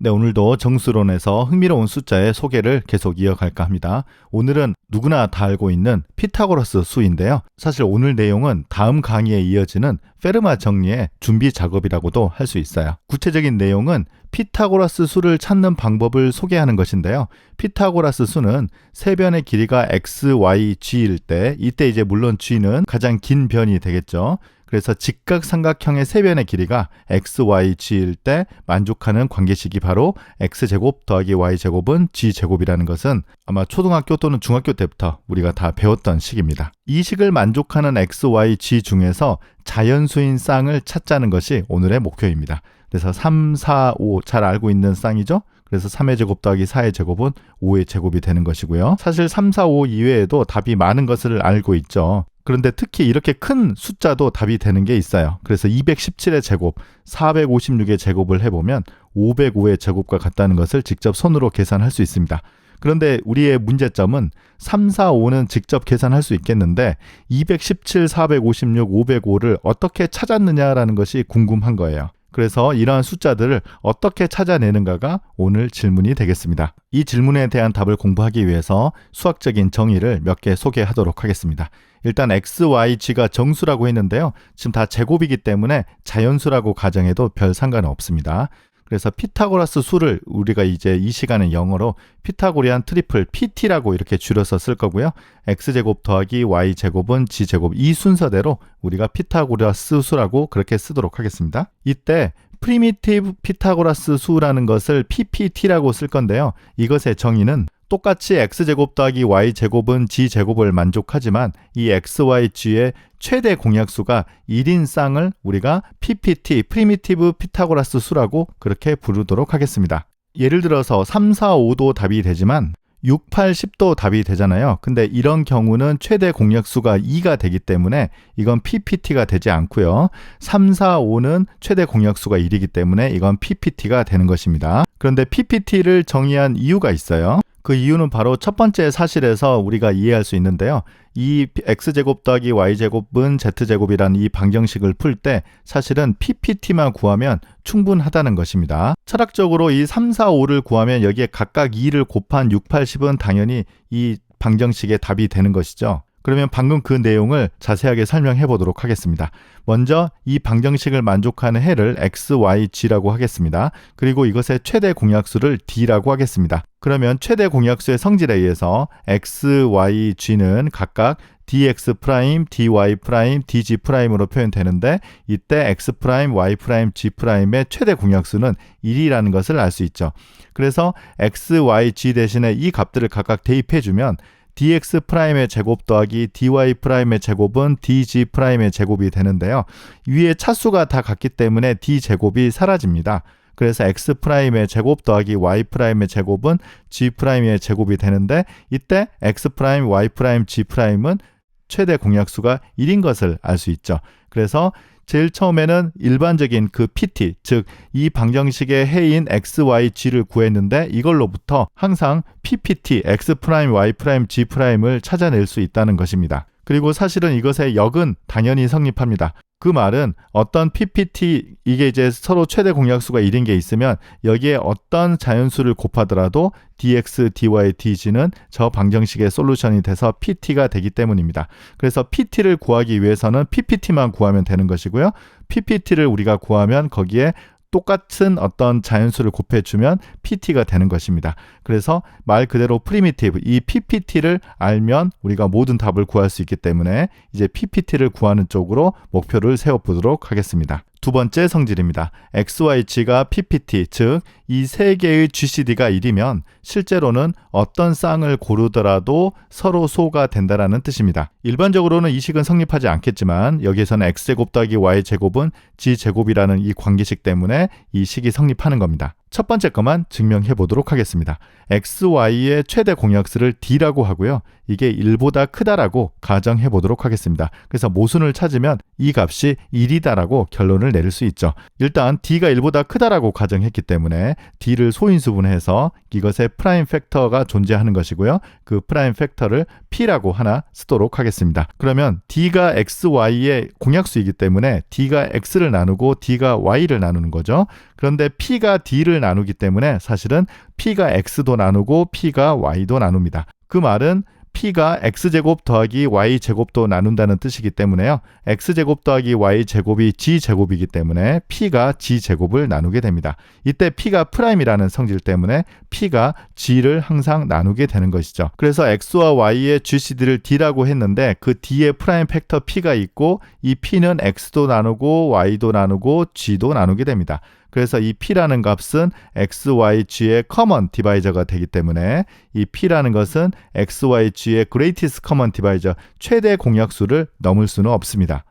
네, 오늘도 정수론에서 흥미로운 숫자의 소개를 계속 이어갈까 합니다. 오늘은 누구나 다 알고 있는 피타고라스 수인데요. 사실 오늘 내용은 다음 강의에 이어지는 페르마 정리의 준비 작업이라고도 할 수 있어요. 구체적인 내용은 피타고라스 수를 찾는 방법을 소개하는 것인데요. 피타고라스 수는 세 변의 길이가 x, y, g일 때 이때 이제 물론 g는 가장 긴 변이 되겠죠. 그래서 직각삼각형의 세 변의 길이가 x, y, g일 때 만족하는 관계식이 바로 x제곱 더하기 y제곱은 g제곱이라는 것은 아마 초등학교 또는 중학교 때부터 우리가 다 배웠던 식입니다. 이 식을 만족하는 x, y, g 중에서 자연수인 쌍을 찾자는 것이 오늘의 목표입니다. 그래서 3, 4, 5 잘 알고 있는 쌍이죠? 그래서 3의 제곱 더하기 4의 제곱은 5의 제곱이 되는 것이고요. 사실 3, 4, 5 이외에도 답이 많은 것을 알고 있죠. 그런데 특히 이렇게 큰 숫자도 답이 되는 게 있어요. 그래서 217의 제곱, 456의 제곱을 해보면 505의 제곱과 같다는 것을 직접 손으로 계산할 수 있습니다. 그런데 우리의 문제점은 3, 4, 5는 직접 계산할 수 있겠는데 217, 456, 505를 어떻게 찾았느냐라는 것이 궁금한 거예요. 그래서 이러한 숫자들을 어떻게 찾아내는가가 오늘 질문이 되겠습니다. 이 질문에 대한 답을 공부하기 위해서 수학적인 정의를 몇 개 소개하도록 하겠습니다. 일단 x, y, g가 정수라고 했는데요. 지금 다 제곱이기 때문에 자연수라고 가정해도 별 상관은 없습니다. 그래서 피타고라스 수를 우리가 이제 이 시간에 영어로 피타고리안 트리플 PT라고 이렇게 줄여서 쓸 거고요. x제곱 더하기 y제곱은 g제곱 이 순서대로 우리가 피타고라스 수라고 그렇게 쓰도록 하겠습니다. 이때 프리미티브 피타고라스 수라는 것을 PPT라고 쓸 건데요. 이것의 정의는 똑같이 x제곱 더하기 y제곱은 g제곱을 만족하지만 이 xyg의 최대 공약수가 1인 쌍을 우리가 PPT, 프리미티브 피타고라스 수라고 그렇게 부르도록 하겠습니다. 예를 들어서 3, 4, 5도 답이 되지만 6, 8, 10도 답이 되잖아요. 근데 이런 경우는 최대 공약수가 2가 되기 때문에 이건 PPT가 되지 않고요. 3, 4, 5는 최대 공약수가 1이기 때문에 이건 PPT가 되는 것입니다. 그런데 PPT를 정의한 이유가 있어요. 그 이유는 바로 첫 번째 사실에서 우리가 이해할 수 있는데요. 이 x제곱 더하기 y제곱은 z제곱이라는 이 방정식을 풀 때 사실은 ppt만 구하면 충분하다는 것입니다. 철학적으로 이 3, 4, 5를 구하면 여기에 각각 2를 곱한 6, 8, 10은 당연히 이 방정식의 답이 되는 것이죠. 그러면 방금 그 내용을 자세하게 설명해 보도록 하겠습니다. 먼저 이 방정식을 만족하는 해를 x, y, g라고 하겠습니다. 그리고 이것의 최대 공약수를 d라고 하겠습니다. 그러면 최대 공약수의 성질에 의해서 x, y, g는 각각 dx 프라임, dy 프라임, dg 프라임으로 표현되는데 이때 x 프라임, y 프라임, g 프라임의 최대 공약수는 1이라는 것을 알 수 있죠. 그래서 x, y, g 대신에 이 값들을 각각 대입해 주면 dx 프라임의 제곱 더하기 dy 프라임의 제곱은 dg 프라임의 제곱이 되는데요. 위에 차수가 다 같기 때문에 d 제곱이 사라집니다. 그래서 x 프라임의 제곱 더하기 y 프라임의 제곱은 g 프라임의 제곱이 되는데 이때 x 프라임, y 프라임, g 프라임은 최대 공약수가 1인 것을 알 수 있죠. 그래서 제일 처음에는 일반적인 그 PT, 즉 이 방정식의 해인 x, y, g를 구했는데 이걸로부터 항상 PPT, x 프라임, y 프라임, g 프라임을 찾아낼 수 있다는 것입니다. 그리고 사실은 이것의 역은 당연히 성립합니다. 그 말은 어떤 PPT 이게 이제 서로 최대 공약수가 1인 게 있으면 여기에 어떤 자연수를 곱하더라도 dx, dy, dg는 저 방정식의 솔루션이 돼서 pt가 되기 때문입니다. 그래서 pt를 구하기 위해서는 ppt만 구하면 되는 것이고요. ppt를 우리가 구하면 거기에 똑같은 어떤 자연수를 곱해주면 PT가 되는 것입니다. 그래서 말 그대로 프리미티브, 이 PPT를 알면 우리가 모든 답을 구할 수 있기 때문에 이제 PPT를 구하는 쪽으로 목표를 세워보도록 하겠습니다. 두 번째 성질입니다. XYG가 PPT, 즉 이 세 개의 GCD가 1이면 실제로는 어떤 쌍을 고르더라도 서로 소가 된다라는 뜻입니다. 일반적으로는 이 식은 성립하지 않겠지만 여기에서는 X제곱 더하기 Y제곱은 G제곱이라는 이 관계식 때문에 이 식이 성립하는 겁니다. 첫 번째 것만 증명해 보도록 하겠습니다. x, y의 최대 공약수를 d라고 하고요. 이게 1보다 크다라고 가정해 보도록 하겠습니다. 그래서 모순을 찾으면 이 값이 1이다라고 결론을 내릴 수 있죠. 일단 D가 1보다 크다라고 가정했기 때문에 D를 소인수분해서 이것의 프라임 팩터가 존재하는 것이고요. 그 프라임 팩터를 P라고 하나 쓰도록 하겠습니다. 그러면 D가 X, Y의 공약수이기 때문에 D가 X를 나누고 D가 Y를 나누는 거죠. 그런데 P가 D를 나누기 때문에 사실은 P가 X도 나누고 P가 Y도 나눕니다. 그 말은 P가 X제곱 더하기 Y제곱도 나눈다는 뜻이기 때문에요. X제곱 더하기 Y제곱이 G제곱이기 때문에 P가 G제곱을 나누게 됩니다. 이때 P가 프라임이라는 성질 때문에 P가 G를 항상 나누게 되는 것이죠. 그래서 X와 Y의 GCD를 D라고 했는데 그 D의 프라임 팩터 P가 있고 이 P는 X도 나누고 Y도 나누고 G도 나누게 됩니다. 그래서 이 p라는 값은 x, y, g의 커먼 디바이저가 되기 때문에 이 p라는 것은 x, y, g의 greatest common divisor 최대 공약수를 넘을 수는 없습니다.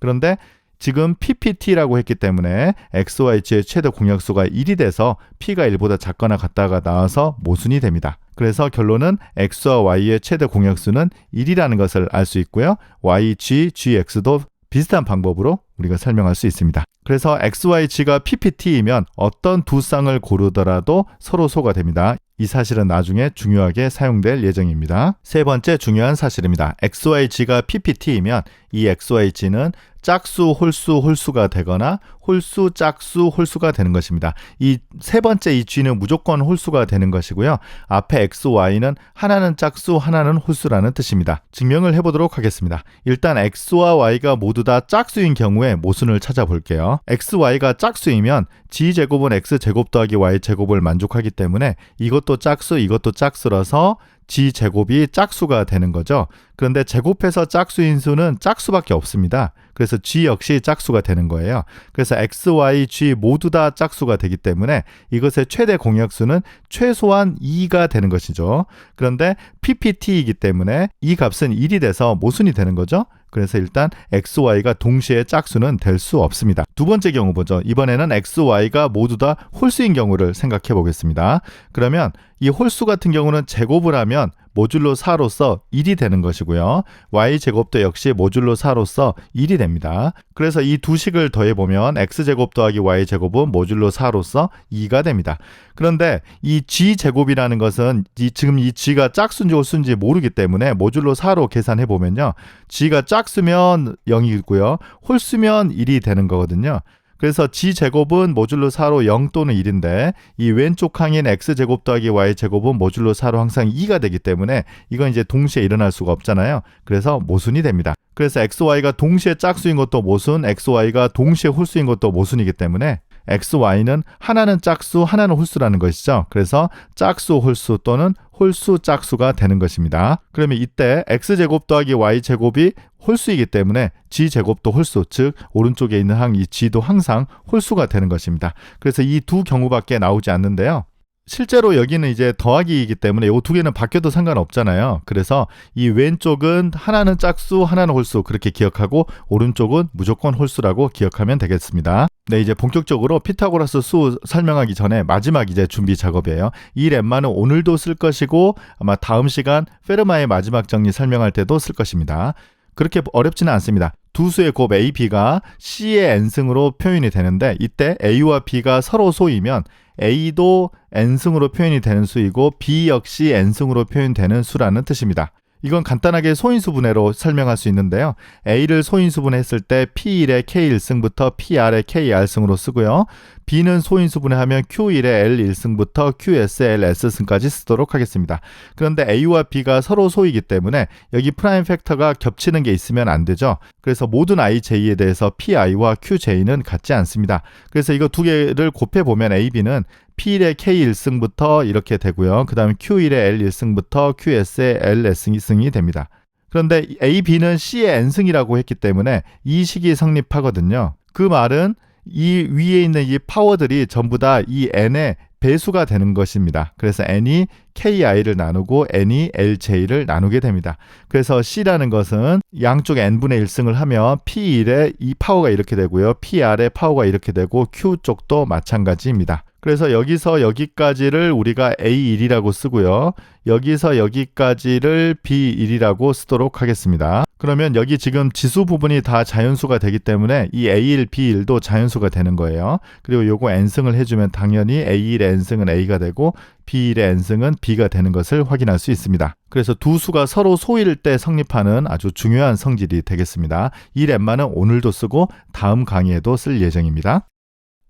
그런데 지금 PPT라고 했기 때문에 x, y, g의 최대 공약수가 1이 돼서 p가 1보다 작거나 같다가 나와서 모순이 됩니다. 그래서 결론은 x와 y의 최대 공약수는 1이라는 것을 알 수 있고요. y, g, gx도 비슷한 방법으로 우리가 설명할 수 있습니다. 그래서 XYG가 PPT이면 어떤 두 쌍을 고르더라도 서로 소가 됩니다. 이 사실은 나중에 중요하게 사용될 예정입니다. 세 번째 중요한 사실입니다. XYG가 PPT이면 이 XYG는 짝수, 홀수, 홀수가 되거나 홀수, 짝수, 홀수가 되는 것입니다. 이 세 번째 이 G는 무조건 홀수가 되는 것이고요. 앞에 X, Y는 하나는 짝수, 하나는 홀수라는 뜻입니다. 증명을 해보도록 하겠습니다. 일단 X와 Y가 모두 다 짝수인 경우에 모순을 찾아볼게요. X, Y가 짝수이면 G제곱은 X제곱 더하기 Y제곱을 만족하기 때문에 이것도 짝수, 이것도 짝수라서 G제곱이 짝수가 되는 거죠. 그런데 제곱해서 짝수인 수는 짝수밖에 없습니다. 그래서 G 역시 짝수가 되는 거예요. 그래서 X, Y, G 모두 다 짝수가 되기 때문에 이것의 최대 공약수는 최소한 2가 되는 것이죠. 그런데 PPT이기 때문에 이 값은 1이 돼서 모순이 되는 거죠. 그래서 일단 x, y가 동시에 짝수는 될 수 없습니다. 두 번째 경우 보죠. 이번에는 x, y가 모두 다 홀수인 경우를 생각해 보겠습니다. 그러면 이 홀수 같은 경우는 제곱을 하면 모듈로 4로서 1이 되는 것이고요. y제곱도 역시 모듈로 4로서 1이 됩니다. 그래서 이 두 식을 더해보면 x제곱 더하기 y제곱은 모듈로 4로서 2가 됩니다. 그런데 이 g제곱이라는 것은 이 지금 이 g가 짝수인지 홀수인지 모르기 때문에 모듈로 4로 계산해보면요. g가 짝 수면 0이고요. 홀수면 1이 되는 거거든요. 그래서 g제곱은 모듈로 4로 0 또는 1인데 이 왼쪽 항인 x제곱 더하기 y제곱은 모듈로 4로 항상 2가 되기 때문에 이건 이제 동시에 일어날 수가 없잖아요. 그래서 모순이 됩니다. 그래서 xy가 동시에 짝수인 것도 모순, xy가 동시에 홀수인 것도 모순이기 때문에 x, y는 하나는 짝수, 하나는 홀수라는 것이죠. 그래서 짝수, 홀수 또는 홀수, 짝수가 되는 것입니다. 그러면 이때 x제곱 더하기 y제곱이 홀수이기 때문에 g제곱도 홀수, 즉 오른쪽에 있는 항 이 g도 항상 홀수가 되는 것입니다. 그래서 이 두 경우밖에 나오지 않는데요. 실제로 여기는 이제 더하기이기 때문에 이 두 개는 바뀌어도 상관없잖아요. 그래서 이 왼쪽은 하나는 짝수, 하나는 홀수 그렇게 기억하고 오른쪽은 무조건 홀수라고 기억하면 되겠습니다. 네, 이제 본격적으로 피타고라스 수 설명하기 전에 마지막 이제 준비 작업이에요. 이 렘마는 오늘도 쓸 것이고 아마 다음 시간 페르마의 마지막 정리 설명할 때도 쓸 것입니다. 그렇게 어렵지는 않습니다. 두 수의 곱 A, B가 C의 n승으로 표현이 되는데 이때 A와 B가 서로 소이면 A도 n승으로 표현이 되는 수이고 B 역시 n승으로 표현되는 수라는 뜻입니다. 이건 간단하게 소인수분해로 설명할 수 있는데요. A를 소인수분했을 때 P1의 K1승부터 PR의 KR승으로 쓰고요. B는 소인수분해하면 Q1의 L1승부터 QS의 LS승까지 쓰도록 하겠습니다. 그런데 A와 B가 서로 소이기 때문에 여기 프라임 팩터가 겹치는 게 있으면 안 되죠. 그래서 모든 IJ에 대해서 PI와 QJ는 같지 않습니다. 그래서 이거 두 개를 곱해보면 AB는 P1의 K1승부터 이렇게 되고요. 그 다음에 Q1의 L1승부터 QS의 L2승이 됩니다. 그런데 A, B는 C의 N승이라고 했기 때문에 이 식이 성립하거든요. 그 말은 이 위에 있는 이 파워들이 전부 다 이 N의 배수가 되는 것입니다. 그래서 n이 ki를 나누고 n이 lj를 나누게 됩니다. 그래서 c라는 것은 양쪽 n분의 1승을 하면 p1의 이 파워가 이렇게 되고요. pr의 파워가 이렇게 되고 q 쪽도 마찬가지입니다. 그래서 여기서 여기까지를 우리가 A1이라고 쓰고요. 여기서 여기까지를 B1이라고 쓰도록 하겠습니다. 그러면 여기 지금 지수 부분이 다 자연수가 되기 때문에 이 A1, B1도 자연수가 되는 거예요. 그리고 요거 n승을 해주면 당연히 A1의 n승은 A가 되고 B1의 n승은 B가 되는 것을 확인할 수 있습니다. 그래서 두 수가 서로 소일 때 성립하는 아주 중요한 성질이 되겠습니다. 이 렘마는 오늘도 쓰고 다음 강의에도 쓸 예정입니다.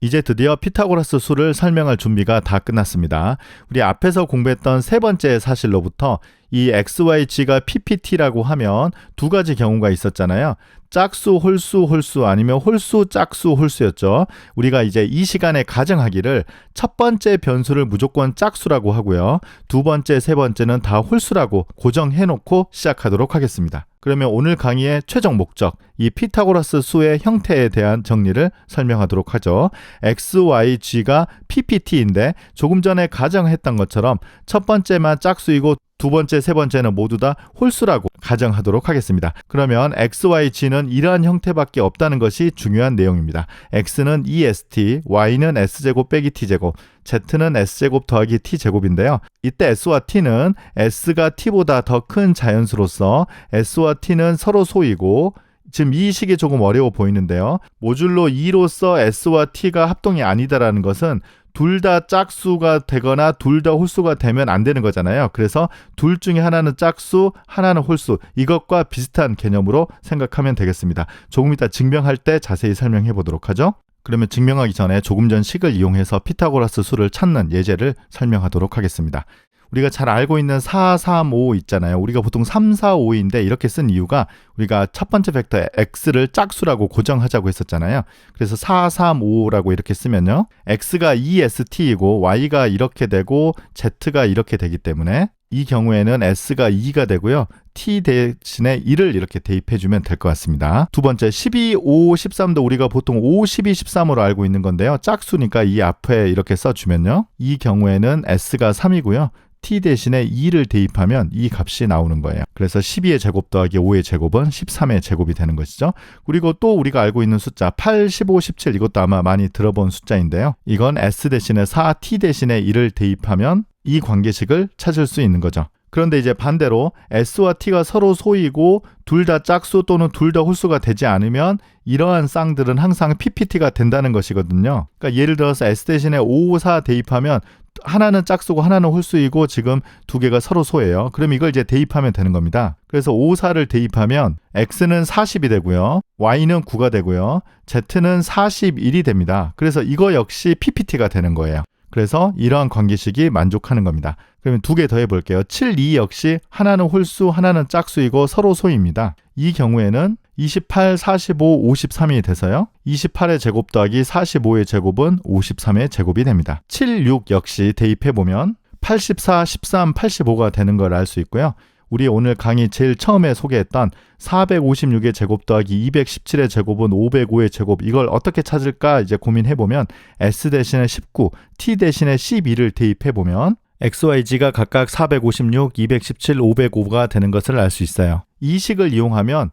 이제 드디어 피타고라스 수를 설명할 준비가 다 끝났습니다. 우리 앞에서 공부했던 세 번째 사실로부터 이 XYG가 PPT라고 하면 두 가지 경우가 있었잖아요. 짝수, 홀수, 홀수 아니면 홀수, 짝수, 홀수였죠. 우리가 이제 이 시간에 가정하기를 첫 번째 변수를 무조건 짝수라고 하고요. 두 번째, 세 번째는 다 홀수라고 고정해 놓고 시작하도록 하겠습니다. 그러면 오늘 강의의 최종 목적, 이 피타고라스 수의 형태에 대한 정리를 설명하도록 하죠. x, y, g가 ppt인데 조금 전에 가정했던 것처럼 첫 번째만 짝수이고 두 번째, 세 번째는 모두 다 홀수라고 가정하도록 하겠습니다. 그러면 x, y, g는 이러한 형태밖에 없다는 것이 중요한 내용입니다. x는 est, y는 s제곱 빼기 t제곱, z는 s제곱 더하기 t제곱인데요. 이때 s와 t는 s가 t보다 더 큰 자연수로서 s와 t는 서로 소이고 지금 이 식이 조금 어려워 보이는데요. 모듈로 2로서 s와 t가 합동이 아니다라는 것은 둘 다 짝수가 되거나 둘 다 홀수가 되면 안 되는 거잖아요. 그래서 둘 중에 하나는 짝수, 하나는 홀수. 이것과 비슷한 개념으로 생각하면 되겠습니다. 조금 이따 증명할 때 자세히 설명해 보도록 하죠. 그러면 증명하기 전에 조금 전 식을 이용해서 피타고라스 수를 찾는 예제를 설명하도록 하겠습니다. 우리가 잘 알고 있는 4, 3, 5 있잖아요. 우리가 보통 3, 4, 5인데 이렇게 쓴 이유가 우리가 첫 번째 벡터 x를 짝수라고 고정하자고 했었잖아요. 그래서 4, 3, 5라고 이렇게 쓰면요. x가 2st이고 y가 이렇게 되고 z가 이렇게 되기 때문에 이 경우에는 s가 2가 되고요. t 대신에 1을 이렇게 대입해 주면 될 것 같습니다. 두 번째 12, 5, 13도 우리가 보통 5, 12, 13으로 알고 있는 건데요. 짝수니까 이 앞에 이렇게 써 주면요. 이 경우에는 s가 3이고요. T 대신에 2를 대입하면 이 값이 나오는 거예요. 그래서 12의 제곱 더하기 5의 제곱은 13의 제곱이 되는 것이죠. 그리고 또 우리가 알고 있는 숫자 8, 15, 17 이것도 아마 많이 들어본 숫자인데요. 이건 s 대신에 4, t 대신에 1을 대입하면 이 관계식을 찾을 수 있는 거죠. 그런데 이제 반대로 S와 T가 서로 소이고 둘 다 짝수 또는 둘 다 홀수가 되지 않으면 이러한 쌍들은 항상 PPT가 된다는 것이거든요. 그러니까 예를 들어서 S 대신에 5, 5, 4 대입하면 하나는 짝수고 하나는 홀수이고 지금 두 개가 서로 소예요. 그럼 이걸 이제 대입하면 되는 겁니다. 그래서 5, 4를 대입하면 x는 40이 되고요. y는 9가 되고요. z는 41이 됩니다. 그래서 이거 역시 PPT가 되는 거예요. 그래서 이러한 관계식이 만족하는 겁니다. 그러면 두 개 더 해볼게요. 7, 2 역시 하나는 홀수, 하나는 짝수이고 서로 소입니다. 이 경우에는 28, 45, 53이 돼서요. 28의 제곱 더하기 45의 제곱은 53의 제곱이 됩니다. 7, 6 역시 대입해보면 84, 13, 85가 되는 걸 알 수 있고요. 우리 오늘 강의 제일 처음에 소개했던 456의 제곱 더하기 217의 제곱은 505의 제곱 이걸 어떻게 찾을까 이제 고민해 보면 s 대신에 19, t 대신에 12를 대입해 보면 XYG가 각각 456, 217, 505가 되는 것을 알 수 있어요. 이 식을 이용하면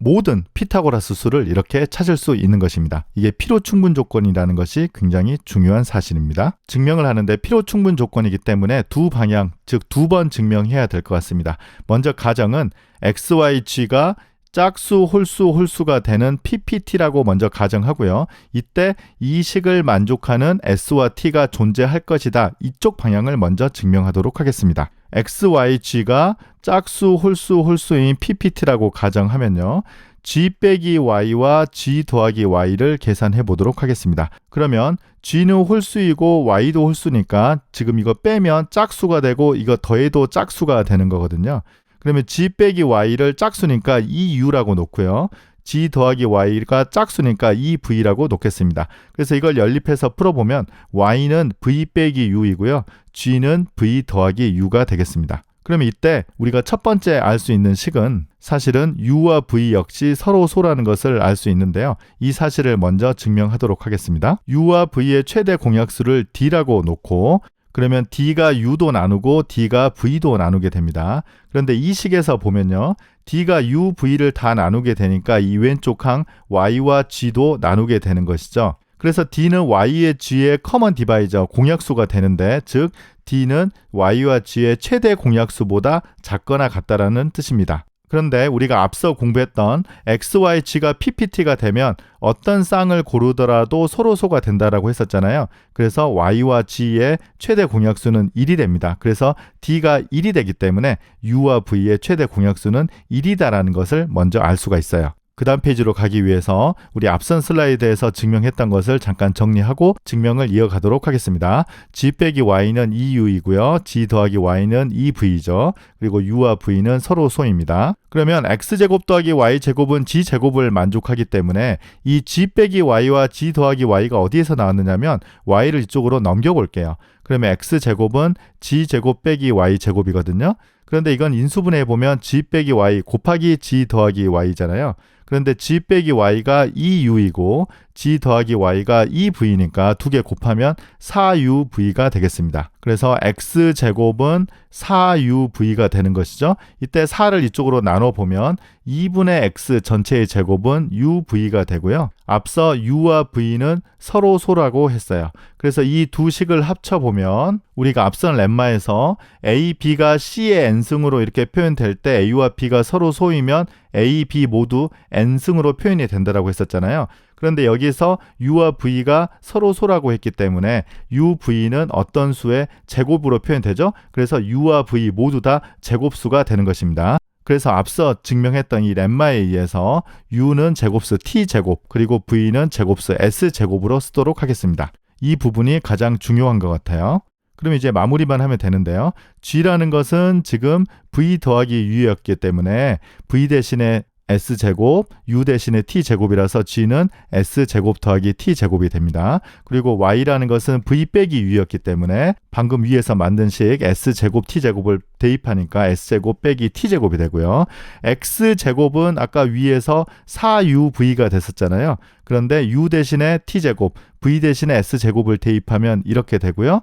모든 피타고라스 수를 이렇게 찾을 수 있는 것입니다. 이게 필요 충분 조건이라는 것이 굉장히 중요한 사실입니다. 증명을 하는데 필요 충분 조건이기 때문에 두 방향, 즉 두 번 증명해야 될 것 같습니다. 먼저 가정은 XYG가 짝수, 홀수, 홀수가 되는 PPT라고 먼저 가정하고요. 이때 이 식을 만족하는 S와 T가 존재할 것이다. 이쪽 방향을 먼저 증명하도록 하겠습니다. XYG가 짝수, 홀수, 홀수인 PPT라고 가정하면요. G 빼기 Y와 G 더하기 Y를 계산해 보도록 하겠습니다. 그러면 G는 홀수이고 Y도 홀수니까 지금 이거 빼면 짝수가 되고 이거 더해도 짝수가 되는 거거든요. 그러면 g 빼기 y를 짝수니까 2u라고 놓고요. g 더하기 y가 짝수니까 2v라고 놓겠습니다. 그래서 이걸 연립해서 풀어보면 y는 v 빼기 u이고요. g는 v 더하기 u가 되겠습니다. 그러면 이때 우리가 첫 번째 알 수 있는 식은 사실은 u와 v 역시 서로 소라는 것을 알 수 있는데요. 이 사실을 먼저 증명하도록 하겠습니다. u와 v의 최대 공약수를 d라고 놓고 그러면 D가 U도 나누고 D가 V도 나누게 됩니다. 그런데 이 식에서 보면요. D가 U, V를 다 나누게 되니까 이 왼쪽 항 Y와 G도 나누게 되는 것이죠. 그래서 D는 Y의 G의 커먼 디바이저 공약수가 되는데 즉 D는 Y와 G의 최대 공약수보다 작거나 같다라는 뜻입니다. 그런데 우리가 앞서 공부했던 XYG가 PPT가 되면 어떤 쌍을 고르더라도 서로 소가 된다라고 했었잖아요. 그래서 Y와 G의 최대 공약수는 1이 됩니다. 그래서 D가 1이 되기 때문에 U와 V의 최대 공약수는 1이다라는 것을 먼저 알 수가 있어요. 그 다음 페이지로 가기 위해서 우리 앞선 슬라이드에서 증명했던 것을 잠깐 정리하고 증명을 이어가도록 하겠습니다. G 빼기 Y는 2U이고요. G 더하기 Y는 2V죠. 그리고 U와 V는 서로 소입니다. 그러면 X제곱 더하기 Y제곱은 G제곱을 만족하기 때문에 이 G 빼기 Y와 G 더하기 Y가 어디에서 나왔느냐면 Y를 이쪽으로 넘겨볼게요. 그러면 X제곱은 G제곱 빼기 Y제곱이거든요. 그런데 이건 인수분해해 보면 G 빼기 Y 곱하기 G 더하기 Y잖아요. 그런데 G 빼기 Y가 2U이고 G 더하기 Y가 2V니까 두 개 곱하면 4UV가 되겠습니다. 그래서 X제곱은 4UV가 되는 것이죠. 이때 4를 이쪽으로 나눠보면 2분의 X 전체의 제곱은 UV가 되고요. 앞서 U와 V는 서로 소라고 했어요. 그래서 이 두 식을 합쳐보면 우리가 앞선 렘마에서 A, B가 C의 n승으로 이렇게 표현될 때 A와 B가 서로 소이면 A, B 모두 n승으로 표현이 된다라고 했었잖아요. 그런데 여기서 U와 V가 서로 소라고 했기 때문에 U, V는 어떤 수의 제곱으로 표현되죠? 그래서 U와 V 모두 다 제곱수가 되는 것입니다. 그래서 앞서 증명했던 이 렘마에 의해서 U는 제곱수 T제곱 그리고 V는 제곱수 S제곱으로 쓰도록 하겠습니다. 이 부분이 가장 중요한 것 같아요. 그럼 이제 마무리만 하면 되는데요. G라는 것은 지금 V 더하기 U였기 때문에 V 대신에 S제곱, U 대신에 T제곱이라서 G는 S제곱 더하기 T제곱이 됩니다. 그리고 Y라는 것은 V 빼기 U였기 때문에 방금 위에서 만든 식 S제곱 T제곱을 대입하니까 S제곱 빼기 T제곱이 되고요. X제곱은 아까 위에서 4UV가 됐었잖아요. 그런데 U 대신에 T제곱, V 대신에 S제곱을 대입하면 이렇게 되고요.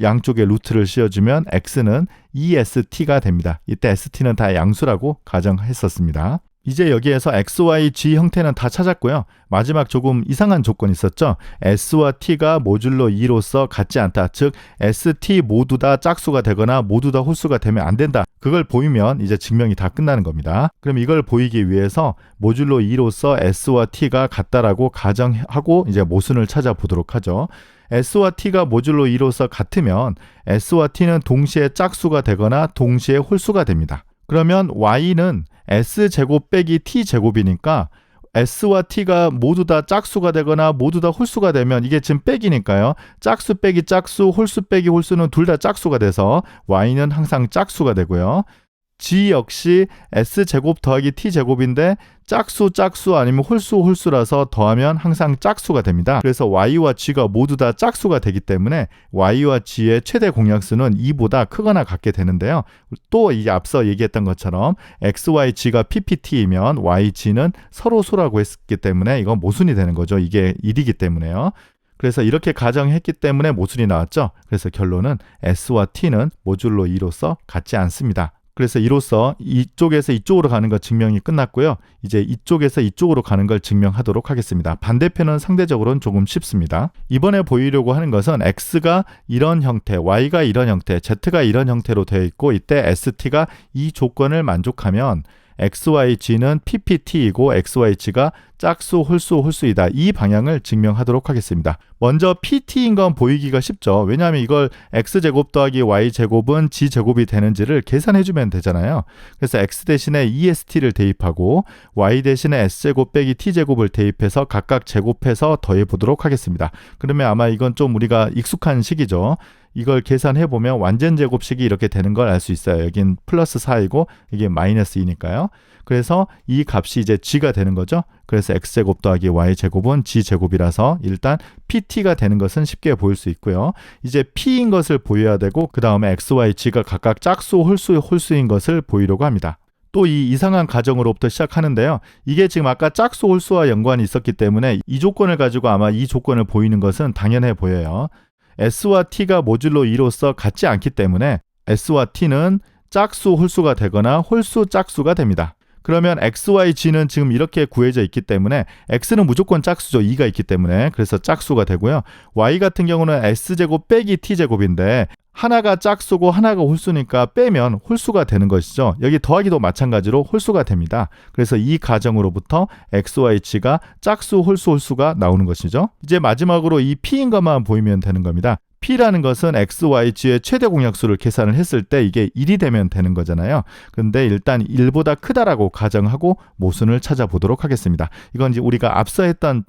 양쪽에 루트를 씌워주면 x는 EST가 됩니다. 이때 ST는 다 양수라고 가정했었습니다. 이제 여기에서 x, y, g 형태는 다 찾았고요. 마지막 조금 이상한 조건이 있었죠. s와 t가 모듈로 2로서 같지 않다. 즉 st 모두 다 짝수가 되거나 모두 다 홀수가 되면 안 된다. 그걸 보이면 이제 증명이 다 끝나는 겁니다. 그럼 이걸 보이기 위해서 모듈로 2로서 s와 t가 같다라고 가정하고 이제 모순을 찾아보도록 하죠. S와 T가 모듈로 2로서 같으면 S와 T는 동시에 짝수가 되거나 동시에 홀수가 됩니다. 그러면 Y는 S제곱 빼기 T제곱이니까 S와 T가 모두 다 짝수가 되거나 모두 다 홀수가 되면 이게 지금 빼기니까요. 짝수 빼기 짝수, 홀수 빼기 홀수는 둘 다 짝수가 돼서 Y는 항상 짝수가 되고요. G 역시 S제곱 더하기 T제곱인데 짝수 짝수 아니면 홀수 홀수라서 더하면 항상 짝수가 됩니다. 그래서 Y와 G가 모두 다 짝수가 되기 때문에 Y와 G의 최대 공약수는 2보다 크거나 같게 되는데요. 또 이제 앞서 얘기했던 것처럼 X, Y, G가 PPT이면 Y, G는 서로 소라고 했기 때문에 이건 모순이 되는 거죠. 이게 1이기 때문에요. 그래서 이렇게 가정했기 때문에 모순이 나왔죠. 그래서 결론은 S와 T는 모듈로 2로서 같지 않습니다. 그래서 이로써 이쪽에서 이쪽으로 가는 것 증명이 끝났고요. 이제 이쪽에서 이쪽으로 가는 걸 증명하도록 하겠습니다. 반대편은 상대적으로는 조금 쉽습니다. 이번에 보이려고 하는 것은 x가 이런 형태, y가 이런 형태, z가 이런 형태로 되어 있고 이때 st가 이 조건을 만족하면 XYG는 PPT이고 XYG가 짝수, 홀수, 홀수이다. 이 방향을 증명하도록 하겠습니다. 먼저 PT인 건 보이기가 쉽죠. 왜냐하면 이걸 X제곱 더하기 Y제곱은 G제곱이 되는지를 계산해주면 되잖아요. 그래서 X 대신에 EST를 대입하고 Y 대신에 S제곱 빼기 T제곱을 대입해서 각각 제곱해서 더해보도록 하겠습니다. 그러면 아마 이건 좀 우리가 익숙한 식이죠. 이걸 계산해 보면 완전 제곱식이 이렇게 되는 걸 알 수 있어요. 여긴 플러스 4이고 이게 마이너스 2니까요. 그래서 이 값이 이제 g가 되는 거죠. 그래서 x제곱 더하기 y제곱은 g제곱이라서 일단 pt가 되는 것은 쉽게 보일 수 있고요. 이제 p인 것을 보여야 되고 그 다음에 x, y, g가 각각 짝수, 홀수, 홀수인 것을 보이려고 합니다. 또이 이상한 가정으로부터 시작하는데요. 이게 지금 아까 짝수 홀수와 연관이 있었기 때문에 이 조건을 가지고 아마 이 조건을 보이는 것은 당연해 보여요. S와 T가 모듈로 2로서 같지 않기 때문에 S와 T는 짝수 홀수가 되거나 홀수 짝수가 됩니다. 그러면 x, y, g는 지금 이렇게 구해져 있기 때문에 x는 무조건 짝수죠. 2가 있기 때문에 그래서 짝수가 되고요. y 같은 경우는 s제곱 빼기 t제곱인데 하나가 짝수고 하나가 홀수니까 빼면 홀수가 되는 것이죠. 여기 더하기도 마찬가지로 홀수가 됩니다. 그래서 이 가정으로부터 x와 h가 짝수, 홀수, 홀수가 나오는 것이죠. 이제 마지막으로 이 p인 것만 보이면 되는 겁니다. P라는 것은 X, Y, G의 최대 공약수를 계산을 했을 때 이게 1이 되면 되는 거잖아요. 근데 일단 1보다 크다라고 가정하고 모순을 찾아보도록 하겠습니다. 이건 이제 우리가 앞서 했던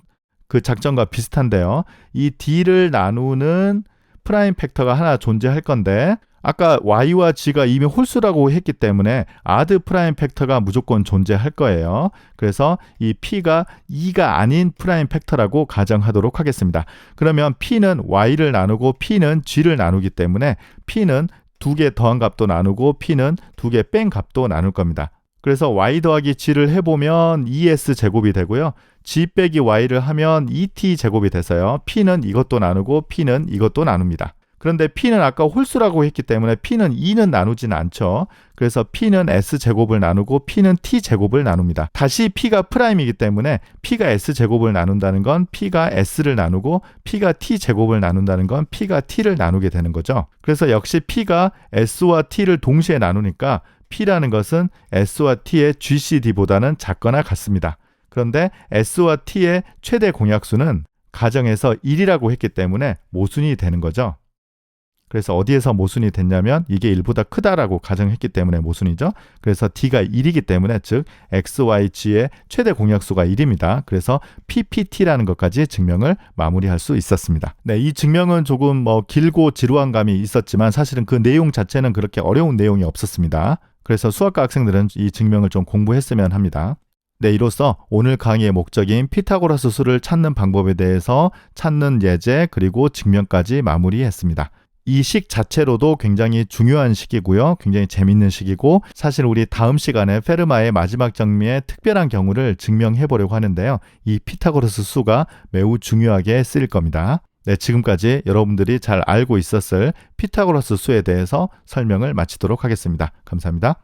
그 작전과 비슷한데요. 이 D를 나누는 프라임 팩터가 하나 존재할 건데 아까 y와 g가 이미 홀수라고 했기 때문에 아드 프라임 팩터가 무조건 존재할 거예요. 그래서 이 p가 2가 아닌 프라임 팩터라고 가정하도록 하겠습니다. 그러면 p는 y를 나누고 p는 g를 나누기 때문에 p는 두 개 더한 값도 나누고 p는 두 개 뺀 값도 나눌 겁니다. 그래서 y 더하기 g를 해보면 2s 제곱이 되고요. g 빼기 y를 하면 2t 제곱이 돼서요. p는 이것도 나누고 p는 이것도 나눕니다. 그런데 p는 아까 홀수라고 했기 때문에 p는 2는 나누진 않죠. 그래서 p는 s 제곱을 나누고 p는 t 제곱을 나눕니다. 다시 p가 프라임이기 때문에 p가 s 제곱을 나눈다는 건 p가 s를 나누고 p가 t 제곱을 나눈다는 건 p가 t를 나누게 되는 거죠. 그래서 역시 p가 s와 t를 동시에 나누니까 p라는 것은 s와 t의 GCD보다는 작거나 같습니다. 그런데 s와 t의 최대 공약수는 가정에서 1이라고 했기 때문에 모순이 되는 거죠. 그래서 어디에서 모순이 됐냐면 이게 1보다 크다라고 가정했기 때문에 모순이죠. 그래서 d가 1이기 때문에 즉 x, y, g의 최대 공약수가 1입니다. 그래서 ppt라는 것까지 증명을 마무리할 수 있었습니다. 네, 이 증명은 조금 뭐 길고 지루한 감이 있었지만 사실은 그 내용 자체는 그렇게 어려운 내용이 없었습니다. 그래서 수학과 학생들은 이 증명을 좀 공부했으면 합니다. 네, 이로써 오늘 강의의 목적인 피타고라스 수를 찾는 방법에 대해서 찾는 예제 그리고 증명까지 마무리했습니다. 이 식 자체로도 굉장히 중요한 식이고요. 굉장히 재밌는 식이고 사실 우리 다음 시간에 페르마의 마지막 정리의 특별한 경우를 증명해 보려고 하는데요. 이 피타고라스 수가 매우 중요하게 쓰일 겁니다. 네, 지금까지 여러분들이 잘 알고 있었을 피타고라스 수에 대해서 설명을 마치도록 하겠습니다. 감사합니다.